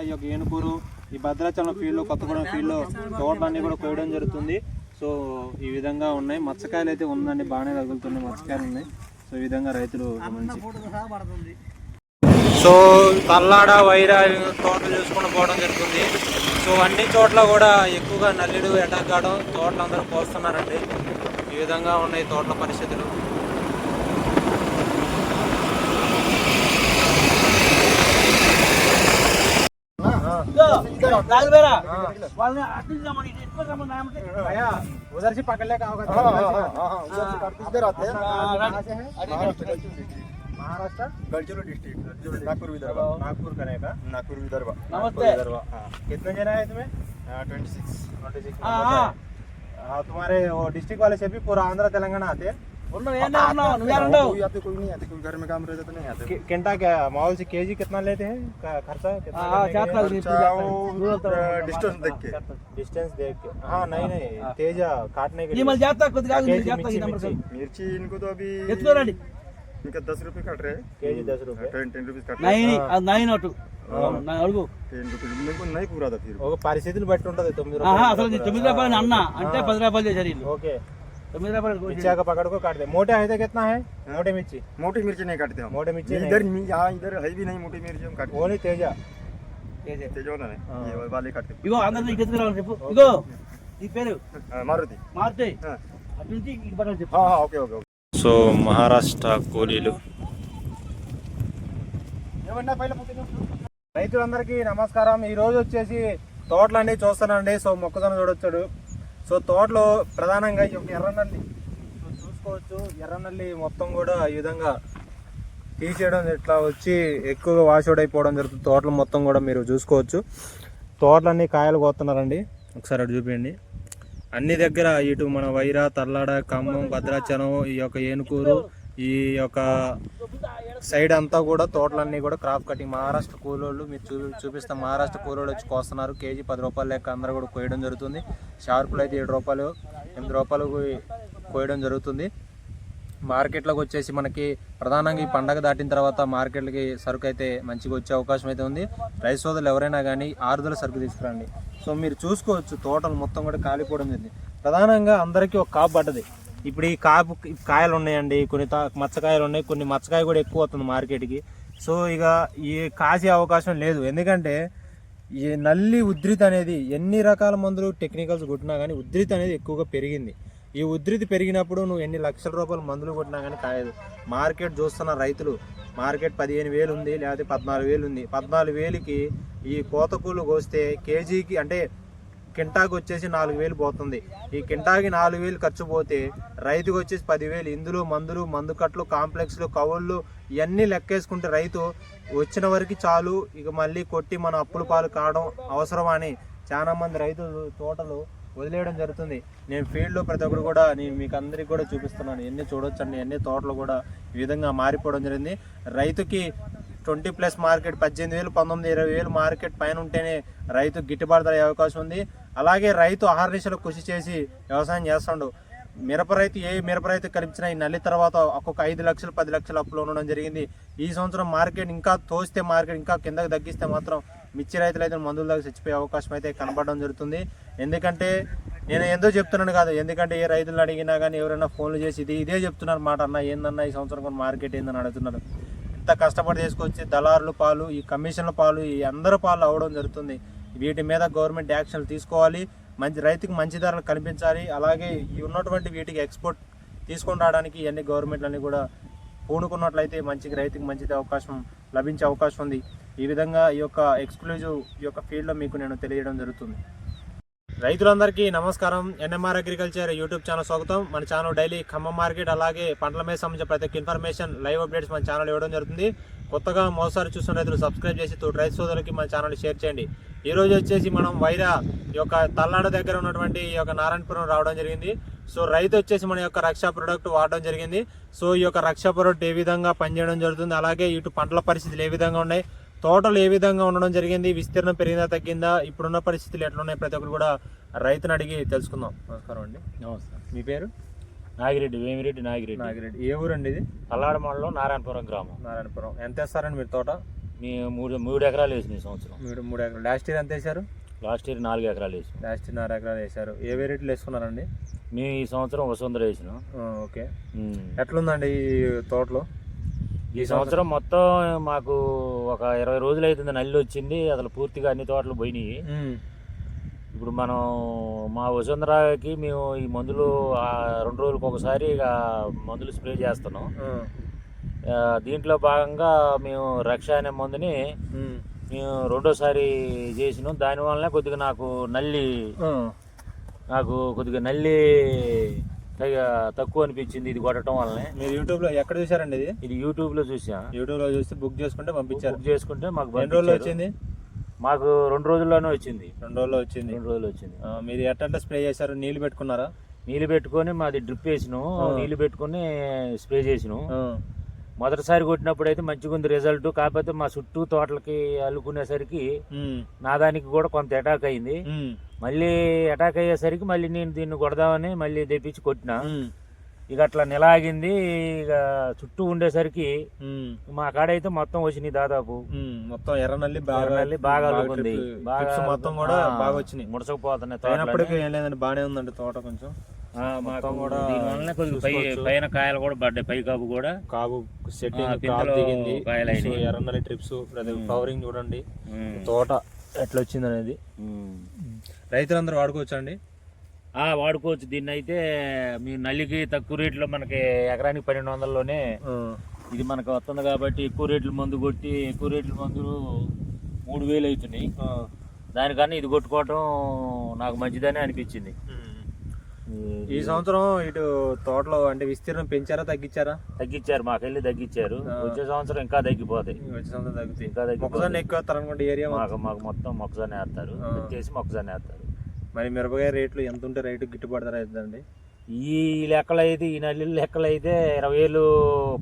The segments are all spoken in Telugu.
ఈ యొక్క ఏనుకూరు ఈ భద్రాచలం ఫీల్డ్ కొత్తగూడెం ఫీల్డ్లో తోటలన్నీ కూడా కోయడం జరుగుతుంది. సో ఈ విధంగా ఉన్నాయి. మత్స్యకాయలు అయితే ఉందండి బాగానే తగులుతున్నాయి మత్స్యకాయలు ఉన్నాయి. సో ఈ విధంగా రైతులు గమనించి. సో తల్లాడ వైరా తోటలు చూసుకుంటూ పోవడం జరుగుతుంది. సో అన్ని చోట్ల కూడా ఎక్కువగా నల్లిడు ఎటాక్ కావడం తోటలు అందరూ పోస్తున్నారండి ఈ విధంగా ఉన్నాయి తోటల పరిస్థితులు. महाराष्ट्र गडचिरोली डिस्ट्रिक्ट नागपूर विदर्भ नागपुर का नागपूर विदर्भ नमस्ते कितने जन है तुम्हें ट्वेंटी सिक्स ट्वेंटी सिक्स हाँ तुम्हारे डिस्ट्रिक्ट वाले से भी पूरा आंध्र तेलंगाना आते हैं कोई आते कोई नहीं आते कोई घर में काम रहता तो नहीं आते कि- किंटा क्या माहौल से केजी कितना लेते हैं का- खर्चा कितना करने के लिए? खर्चा डिस्टेंस देख के डिस्टेंस देख के हाँ नहीं नहीं तेज काटने के लिए మళ్ళీ చేస్తా కొద్దిగా ఆగు, केजी చేస్తా ఈ मिर्ची నెంబర్ मिर्ची मिर्ची इनको तो अभी ఎత్తుకోరండి इनका दस रुपए कट रहे हैं केजी दस रुपए टेन टेन रुपीज कट रहे हैं నైన్ అది నైన్ అటు నా అడుగు टेन रुपीज मेरे को नहीं पूरा था फिर ఒక పరిస్థితులు బట్టి ఉంటది తొమ్మిది ఆహా రూపాయలు అసలు నేను తొమ్మిది రూపాయలు అన్న అంటే పది రూపాయలు చేశారు వీళ్ళు ओके తొమ్మిది రూపాయలు मिर्ची का पकड़ को काट दे मोटे है तो कितना है मोटे मिर्ची मोटी मिर्ची नहीं काटते हम मोटे मिर्ची इधर मी- यहाँ इधर है भी नहीं मोटी मिर्ची हम काटते ఓన్లీ తేజ तेज वाला नहीं ये वाले काटते ఇగో అందరినీ నీకు ఎత్తుకురావాలి చెప్పు ఇగో నీ పేరు हाँ, मारुति మార్తే हाँ అటు నుంచి ఇటు పడాలి చెప్పు हाँ हाँ okay okay okay so Maharashtra కూలీలు రైతులందరికీ నమస్కారం ఈ రోజు వచ్చేసి తోటలన్నీ చూస్తానండి సో మొక్కజొన్న చూడొచ్చాడు సో తోటలో ప్రధానంగా ఈ యొక్క ఎర్రనల్లి. చూసుకోవచ్చు ఎర్రనల్లి మొత్తం కూడా ఈ విధంగా తీసేయడం ఇట్లా వచ్చి ఎక్కువగా వాషౌట్ అయిపోవడం జరుగుతుంది. తోటలు మొత్తం కూడా మీరు చూసుకోవచ్చు. తోటలన్నీ కాయలు కోస్తున్నారండి. ఒకసారి అటు చూపించండి అన్ని దగ్గర ఇటు మన వైరా తల్లాడ ఖమ్మం భద్రాచలం ఈ యొక్క ఏనుకూరు ఈ యొక్క సైడ్ అంతా కూడా తోటలన్నీ కూడా క్రాప్ కటింగ్. మహారాష్ట్ర కూలోళ్ళు మీరు చూ చూపిస్తాం. మహారాష్ట్ర కూలోళ్ళు వచ్చి కోస్తున్నారు. కేజీ పది రూపాయలు లెక్క అందరూ కూడా కోయడం జరుగుతుంది. షార్పులు అయితే ఏడు రూపాయలు ఎనిమిది రూపాయలు కోయడం జరుగుతుంది. మార్కెట్లోకి వచ్చేసి మనకి ప్రధానంగా ఈ పండగ దాటిన తర్వాత మార్కెట్లకి సరుకు అయితే మంచిగా వచ్చే అవకాశం అయితే ఉంది. రైస్ సోదరులు ఎవరైనా కానీ ఆరుదల సరుకు తీసుకురండి. సో మీరు చూసుకోవచ్చు తోటలు మొత్తం కూడా కాలిపోవడం జరిగింది. ప్రధానంగా అందరికీ ఒక కాపు పడ్డది. ఇప్పుడు ఈ కాపు కాయలు ఉన్నాయండి కొన్ని తా- మచ్చకాయలు ఉన్నాయి కొన్ని మచ్చకాయ కూడా ఎక్కువ వస్తుంది మార్కెట్కి. సో ఇక ఈ కాసే అవకాశం లేదు. ఎందుకంటే ఈ నల్లి ఉధృతి అనేది ఎన్ని రకాల మందులు టెక్నికల్స్ కొట్టినా కానీ ఉధృతి అనేది ఎక్కువగా పెరిగింది. ఈ ఉధృతి పెరిగినప్పుడు నువ్వు ఎన్ని లక్షల రూపాయల మందులు కొట్టినా కానీ కాయదు మార్కెట్ చూస్తున్న రైతులు మార్కెట్ పదిహేను వేలు ఉంది లేకపోతే పద్నాలుగు వేలు ఉంది. పద్నాలుగు వేలకి ఈ కోతకూలు కోస్తే కేజీకి అంటే కింటాకి వచ్చేసి నాలుగు వేలు పోతుంది. ఈ కింటాకి నాలుగు వేలు ఖర్చు పోతే రైతుకు వచ్చేసి పదివేలు. ఇందులో మందులు మందు కట్లు కాంప్లెక్స్లు కవుళ్ళు ఇవన్నీ లెక్కేసుకుంటే రైతు వచ్చిన వరకు చాలు. ఇక మళ్ళీ కొట్టి మన అప్పుల పాలు కావడం అవసరమా అని చాలా మంది రైతులు తోటలు వదిలేయడం జరుగుతుంది. నేను ఫీల్డ్లో ప్రతి ఒక్కరు కూడా నేను మీకు అందరికీ కూడా చూపిస్తున్నాను. ఎన్ని చూడొచ్చండి ఎన్ని తోటలు కూడా ఈ విధంగా మారిపోవడం జరిగింది. రైతుకి ట్వంటీ ప్లస్ మార్కెట్ పద్దెనిమిది వేలు పంతొమ్మిది ఇరవై వేలు మార్కెట్ పైన ఉంటేనే రైతు గిట్టుబాటు ధర అయ్యే అవకాశం ఉంది. అలాగే రైతు ఆహార్నిశలు కృషి చేసి వ్యవసాయం చేస్తాడు. మిరప రైతు ఏ మిరప రైతు కల్పించినా ఈ నల్లి తర్వాత ఒక్కొక్క ఐదు లక్షలు పది లక్షలు అప్పులు ఉండడం జరిగింది. ఈ సంవత్సరం మార్కెట్ ఇంకా తోస్తే మార్కెట్ ఇంకా కిందకి తగ్గిస్తే మాత్రం మిర్చి రైతులు అయితే మందుల దాకా చచ్చిపోయే అవకాశం అయితే కనపడడం జరుగుతుంది. ఎందుకంటే నేను ఎందుకు చెప్తున్నాను కాదు ఎందుకంటే ఏ రైతులు అడిగినా కానీ ఎవరైనా ఫోన్లు చేసి ఇది ఇదే చెప్తున్నారు మాట అన్న ఏందన్నా ఈ సంవత్సరం కొన్ని మార్కెట్ ఏందని అడుగుతున్నారు. ఇంత కష్టపడి తీసుకొచ్చి దళారుల పాలు ఈ కమిషన్ల పాలు ఈ అందరి పాలు అవ్వడం జరుగుతుంది. వీటి మీద గవర్నమెంట్ యాక్షన్లు తీసుకోవాలి. మంచి రైతుకు మంచి ధరలు కనిపించాలి. అలాగే ఈ ఉన్నటువంటి వీటికి ఎక్స్పోర్ట్ తీసుకొని రావడానికి ఇవన్నీ గవర్నమెంట్లన్నీ కూడా పూనుకున్నట్లయితే మంచి రైతుకి మంచి అవకాశం లభించే అవకాశం ఉంది. ఈ విధంగా ఈ యొక్క ఎక్స్క్లూజివ్ ఈ యొక్క ఫీల్డ్లో మీకు నేను తెలియజేయడం జరుగుతుంది. రైతులందరికీ నమస్కారం. ఎన్ఎంఆర్ అగ్రికల్చర్ యూట్యూబ్ ఛానల్ స్వాగతం. మన ఛానల్ డైలీ ఖమ్మం మార్కెట్ అలాగే పంటల మీద సంబంధించిన ప్రతి ఒక్క ఇన్ఫర్మేషన్ లైవ్ అప్డేట్స్ మన ఛానల్ ఇవ్వడం జరుగుతుంది. కొత్తగా మరోసారి చూస్తున్న రైతులు సబ్స్క్రైబ్ చేసి తోటి రైతు సోదరులకి మన ఛానల్ షేర్ చేయండి. ఈ రోజు వచ్చేసి మనం వైరా ఈ యొక్క తల్నాడు దగ్గర ఉన్నటువంటి ఈ యొక్క నారాయణపురం రావడం జరిగింది. సో రైతు వచ్చేసి మన యొక్క రక్షా ప్రొడక్ట్ వాడడం జరిగింది. సో ఈ యొక్క రక్షా ప్రొడక్ట్ ఏ విధంగా పనిచేయడం జరుగుతుంది అలాగే ఇటు పంటల పరిస్థితులు ఏ విధంగా ఉన్నాయి తోటలు ఏ విధంగా ఉండడం జరిగింది విస్తీర్ణం పెరిగిందా తగ్గిందా ఇప్పుడున్న పరిస్థితులు ఎట్లున్నాయి ప్రతి ఒక్కరు కూడా రైతుని అడిగి తెలుసుకుందాం. నమస్కారం అండి. నమస్తే మీ పేరు? నాగిరెడ్డి వేమిరెడ్డి నాగిరెడ్డి. నాగిరెడ్డి. ఏ ఊరండి ఇది? పల్లాడ మండలం నారాయణపురం గ్రామం. నారాయణపురం. ఎంత వేస్తారండి మీరు తోట? మేము మూడు మూడు ఎకరాలు వేసినాం ఈ సంవత్సరం. మీరు మూడు ఎకరాలు. లాస్ట్ ఇయర్ ఎంత వేశారు? లాస్ట్ ఇయర్ నాలుగు ఎకరాలు వేసినాం లాస్ట్ ఇయర్ నాలుగు ఎకరాలు వేశారు. ఏ వెరైటీలు వేసుకున్నారండి? మేము ఈ సంవత్సరం వసుంధర వేసినాం. ఓకే. ఎట్లుందండి ఈ తోటలో? ఈ సంవత్సరం మొత్తం మాకు ఒక ఇరవై రోజులు అవుతుంది నల్లి వచ్చింది అసలు పూర్తిగా అన్ని తోటలు పోయినాయి. ఇప్పుడు మనం మా వసుంధరకి మేము ఈ మందులు ఆ రెండు రోజులకు ఒకసారి ఇక మందులు స్ప్రే చేస్తున్నాం. దీంట్లో భాగంగా మేము రక్ష అనే మందుని మేము. రెండోసారి చేసినాం. దానివల్లనే కొద్దిగా నాకు నల్లి నాకు కొద్దిగా నల్లి తక్కువ అనిపించింది ఇది కొట్టడం వల్లనే. మీరు యూట్యూబ్లో ఎక్కడ చూసారండి ఇది? ఇది యూట్యూబ్లో చూసా యూట్యూబ్లో చూసి బుక్ చేసుకుంటే పంపించారు. బుక్ చేసుకుంటే మాకు ఎన్ని రోజులు. వచ్చింది? మాకు రెండు రోజుల్లోనే వచ్చింది. రెండు రోజుల్లో వచ్చింది. రెండు రోజులు వచ్చింది. మీరు ఎట్లా స్ప్రే చేశారు? నీళ్ళు పెట్టుకున్నారా? నీళ్ళు పెట్టుకొని మాది డ్రిప్ వేసినాం. ఆ. నీళ్ళు పెట్టుకొని స్ప్రే చేసినాం. మొదటిసారి కొట్టినప్పుడు అయితే మంచిగా ఉంది రిజల్ట్. కాకపోతే మా చుట్టూ తోటలకి అల్లుకునేసరికి ఉమ్, నా దానికి కూడా కొంత అటాక్ అయింది. మళ్ళీ అటాక్ అయ్యేసరికి మళ్ళీ నేను దీన్ని కొడదామని మళ్ళీ తెప్పించి కొట్టిన. ఇక అట్లా నిలాగింది ఇక చుట్టూ ఉండేసరికి మా కాడైతే మొత్తం వచ్చినాయి దాదాపు. మొత్తం ఎర్రనల్లి బాగా ఎర్రనల్లి బాగా అల్లుకుంది. ట్రిప్- బాగా మొత్తం కూడా బాగా వచ్చినాయి. ముడసకపోతున్నాయి. అయినప్పటికీ ఏం లేదండి బాగానే ఉందండి తోట కొంచెం. మొత్తం కూడా కూడా పై. పైన కాయలు కూడా పడ్డాయి పై కాపు కూడా. కాపు సెట్టింగ్ కాయలు. ఎర్రనల్లి ట్రిప్స్. ఫ్లవరింగ్ చూడండి. తోట. ఎట్లా వచ్చింది అనేది. రైతులందరూ వాడుకోవచ్చు అండి? ఆ, వాడుకోవచ్చు. దీన్ని అయితే మీ నల్లికి తక్కువ రేట్లో మనకి ఎకరానికి పన్నెండు వందల్లోనే ఇది మనకు వస్తుంది కాబట్టి ఎక్కువ రేట్ల మందు కొట్టి ఎక్కువ రేట్ల మందులు మూడు వేలు అవుతున్నాయి. దానికన్నా ఇది కొట్టుకోవటం నాకు మంచిదని అనిపించింది. ఈ సంవత్సరం ఇటు తోటలో అంటే విస్తీర్ణం పెంచారా తగ్గించారా? తగ్గించారు మాకెళ్ళి తగ్గించారు. వచ్చే సంవత్సరం ఇంకా తగ్గిపోతాయి వచ్చే సంవత్సరం తగ్గుతాయి. ఇంకా తగ్గిపోతాయి మొక్కజొన్న ఎక్కువ తరనుకుంటే ఏరియా మాకు? మాకు మొత్తం మొక్కజొన్న వేస్తారు. వచ్చేసి మొక్కజొన్న వేస్తారు. మరి మిరపకాయ రేట్లు ఎంత ఉంటే రేటు గిట్టుబాటు ధర అవుతుందండి? ఈ లెక్కలు అయితే ఈ నల్లి లెక్కలు అయితే ఇరవై వేలు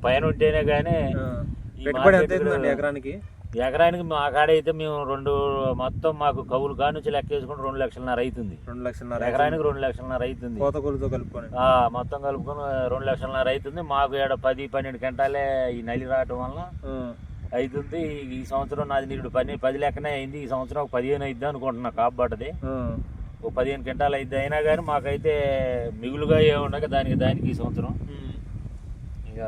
పైన ఉంటేనే కానీ పెట్టుబడి ఎంత అవుతుందండి ఎకరానికి? ఎకరానికి మా కాడ అయితే మేము రెండు మొత్తం మాకు కవులు కానుంచి లెక్క వేసుకుంటే రెండు లక్షలన్నర అవుతుంది రెండు లక్షల ఎకరానికి రెండు లక్షలన్నర అవుతుంది కోత కూలితో కలుపుకొని. ఆ, మొత్తం కలుపుకొని రెండు లక్షలన్నర అవుతుంది మాకు ఏడ పది పన్నెండు గంటలే ఈ నల్లి రావటం వల్ల అవుతుంది ఈ సంవత్సరం నాది నీడు పని పది లెక్కనే అయింది. ఈ సంవత్సరం ఒక పదిహేను అయిద్దాం అనుకుంటున్నా కాపాటది. ఒక పదిహేను గంటలు అయితే అయినా కానీ మాకైతే మిగులుగా ఏముండక దానికి దానికి ఈ సంవత్సరం. ఇక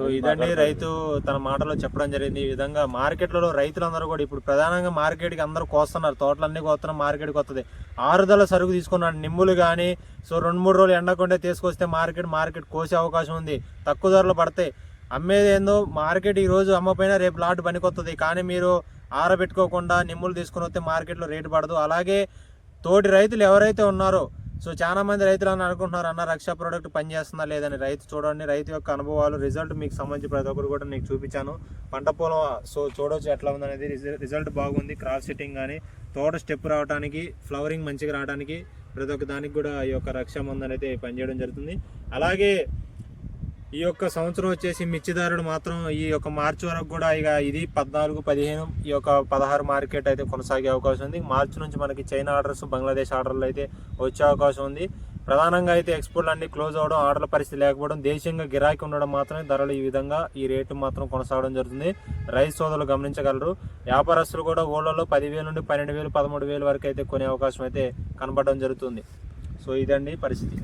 సో ఇదండి రైతు తన మాటలో చెప్పడం జరిగింది. ఈ విధంగా మార్కెట్లలో రైతులందరూ కూడా ఇప్పుడు ప్రధానంగా మార్కెట్కి అందరూ కోస్తున్నారు. తోటలన్నీ కోస్తున్నారు మార్కెట్కి వస్తుంది ఆరుదల సరుకు తీసుకున్నాడు నిమ్ములు కానీ సో రెండు మూడు రోజులు ఎండకుంటే తీసుకొస్తే మార్కెట్ మార్కెట్ కోసే అవకాశం ఉంది. తక్కువ ధరలు పడతాయి. అమ్మేది ఏందో మార్కెట్ ఈ రోజు అమ్మపోయినా రేపు లాట్ పనికొస్తుంది కానీ మీరు ఆరబెట్టుకోకుండా నిమ్ములు తీసుకుని వస్తే మార్కెట్లో రేటు పడదు. అలాగే తోటి రైతులు ఎవరైతే ఉన్నారో సో చాలా మంది రైతులు అని అనుకుంటున్నారు అన్న రక్ష ప్రోడక్ట్ పనిచేస్తుందా లేదని. రైతు చూడండి రైతు యొక్క అనుభవాలు రిజల్ట్ మీకు సంబంధించి ప్రతి ఒక్కరు కూడా నీకు చూపించాను. పంట పొలం సో చూడవచ్చు ఎట్లా ఉందనేది. రిజల్ట్ బాగుంది క్రాప్ సెట్టింగ్ కానీ తోట స్టెప్ రావడానికి ఫ్లవరింగ్ మంచిగా రావడానికి ప్రతి ఒక్క దానికి కూడా ఈ యొక్క రక్ష మందు అనేది పనిచేయడం జరుగుతుంది. అలాగే ఈ యొక్క సంవత్సరం వచ్చేసి మిర్చిదారుడు మాత్రం ఈ యొక్క మార్చి వరకు కూడా ఇక ఇది పద్నాలుగు పదిహేను ఈ యొక్క పదహారు మార్కెట్ అయితే కొనసాగే అవకాశం ఉంది. మార్చి నుంచి మనకి చైనా ఆర్డర్స్ బంగ్లాదేశ్ ఆర్డర్లు అయితే వచ్చే అవకాశం ఉంది. ప్రధానంగా అయితే ఎక్స్పోర్ట్లు అన్ని క్లోజ్ అవ్వడం ఆర్డర్ల పరిస్థితి లేకపోవడం దేశీయంగా గిరాకీ ఉండడం మాత్రమే ధరలు ఈ విధంగా ఈ రేటు మాత్రం కొనసాగడం జరుగుతుంది. రైస్ సోదరులు గమనించగలరు వ్యాపారస్తులు కూడా ఊళ్ళలో పదివేల నుండి పన్నెండు వేలు పదమూడు వేలు వరకు అయితే కొనే అవకాశం అయితే కనబడడం జరుగుతుంది. సో ఇదండి పరిస్థితి.